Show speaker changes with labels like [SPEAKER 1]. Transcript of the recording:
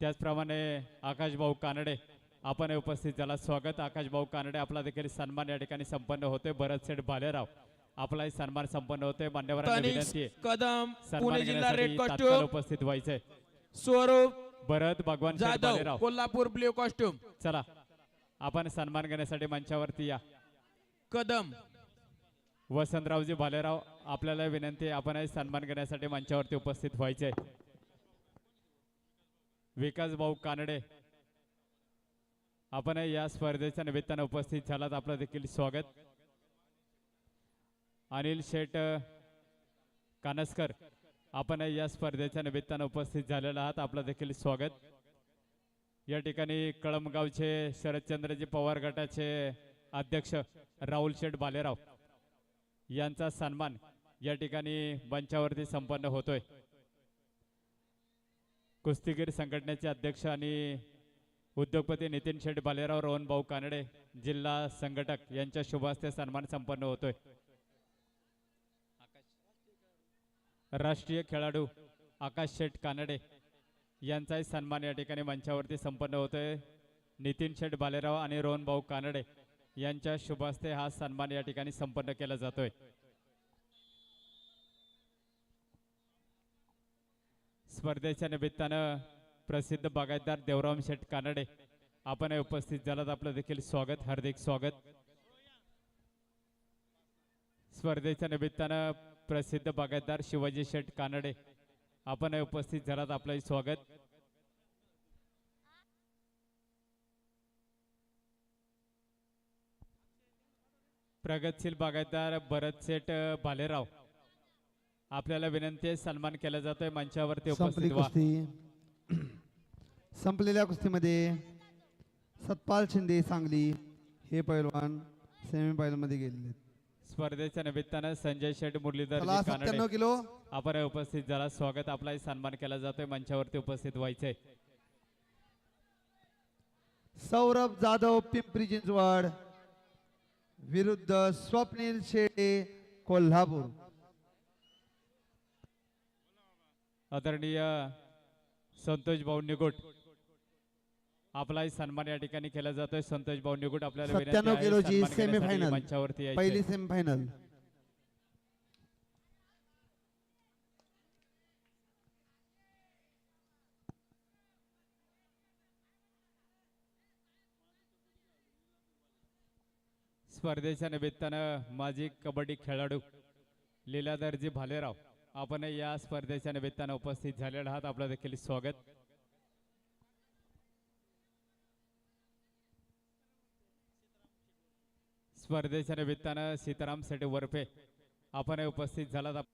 [SPEAKER 1] त्याचप्रमाणे आकाश भाऊ कानडे आपण उपस्थित झाला. स्वागत. आकाश भाऊ कानडे आपला देखील सन्मान या ठिकाणी संपन्न होतोय. भरत शेठ भालेराव आपलाही सन्मान संपन्न होतोय. मान्यवरांना
[SPEAKER 2] तनिष
[SPEAKER 1] विनंती आहे.
[SPEAKER 2] कदम
[SPEAKER 1] सन्मान
[SPEAKER 2] पुणे जिल्हा
[SPEAKER 1] घेण्यासाठी
[SPEAKER 2] रेड
[SPEAKER 1] तात्काळ
[SPEAKER 2] कॉस्ट्युम.
[SPEAKER 1] उपस्थित व्हायचंय.
[SPEAKER 2] Swaroop
[SPEAKER 1] Bharat Bhagwan Sheth
[SPEAKER 2] Jadhav
[SPEAKER 1] Bhalerao.
[SPEAKER 2] Kolhapur blue costume.
[SPEAKER 1] चला आपण सन्मान घेण्यासाठी मंचावरती या.
[SPEAKER 2] कदम.
[SPEAKER 1] वसंतरावजी भालेराव आपल्याला विनंती आहे आपणही सन्मान घेण्यासाठी मंचावरती उपस्थित व्हायचे विकास भाऊ कानडे आपण या स्पर्धेच्या निमित्तानं उपस्थित झालात. आपलं देखील स्वागत. अनिल शेठ कानसकर आपण या स्पर्धेच्या निमित्तानं उपस्थित झालेला आहात. आपलं देखील स्वागत. या ठिकाणी कळमगावचे शरदचंद्रजी पवार गटाचे अध्यक्ष राहुल शेठ बालेराव यांचा सन्मान या ठिकाणी मंचावरती संपन्न होतोय. कुस्तीगीर संघटनेचे अध्यक्ष आणि उद्योगपती नितीन शेठ बालेराव रोहन भाऊ कानडे जिल्हा संघटक यांच्या शुभ हस्ते सन्मान संपन्न होतोय. राष्ट्रीय खेळाडू आकाश शेठ कानडे यांचाही सन्मान या ठिकाणी मंचावरती संपन्न होतोय. नितीन शेठ बालेराव आणि रोहन भाऊ कानडे यांच्या शुभ हस्ते हा सन्मान या ठिकाणी संपन्न केला जातोय. स्पर्धेच्या निमित्तानं प्रसिद्ध बागायतदार देवराम शेठ कानडे आपण उपस्थित झालात. आपलं देखील स्वागत हार्दिक स्वागत. स्पर्धेच्या निमित्तानं प्रसिद्ध बागायतदार शिवाजी शेठ कानडे आपण उपस्थित झालात. आपलं स्वागत. प्रगतशील बागायतदार भरत शेठ भालेराव आपल्याला विनंती आहे सन्मान केला जातोय मंचावरती
[SPEAKER 3] संपली
[SPEAKER 1] उपस्थित व्हा.
[SPEAKER 3] कुस्ती. संपलेल्या कुस्तीमध्ये सतपाल शिंदे सांगली हे पैलवान सेमी मध्ये गेलेले
[SPEAKER 1] स्पर्धेच्या निमित्तानं संजय शेठ मुरलीधर
[SPEAKER 3] चला
[SPEAKER 1] जी कानडे
[SPEAKER 3] सत्त्याण्णव किलो.
[SPEAKER 1] आपण उपस्थित झाला. स्वागत आपलाही सन्मान केला जातोय. मंचावरती उपस्थित व्हायचंय.
[SPEAKER 3] सौरभ जाधव पिंपरी चिंचवड विरुद्ध स्वप्नील शेटे कोल्हापूर.
[SPEAKER 1] आदरणीय संतोष भाऊ निगुट. आपलाही सन्मान या ठिकाणी केला जातोय. संतोष भाऊ निगुट आपल्याला विनंती
[SPEAKER 3] सत्त्याण्णव
[SPEAKER 1] आहे
[SPEAKER 3] किलोची
[SPEAKER 1] सन्मान घेण्यासाठी
[SPEAKER 3] सेमीफायनल
[SPEAKER 1] मंचावरती यायचंय.
[SPEAKER 3] पहिली सेमीफायनल
[SPEAKER 1] स्पर्धेच्या निमित्तानं माजी कबड्डी खेळाडू लीलाधरजी भालेराव आपण या स्पर्धेच्या निमित्तानं उपस्थित झालेला आहात. आपलं देखील स्वागत. स्पर्धेच्या निमित्तानं सीताराम सेटे वरफे आपण उपस्थित झालात.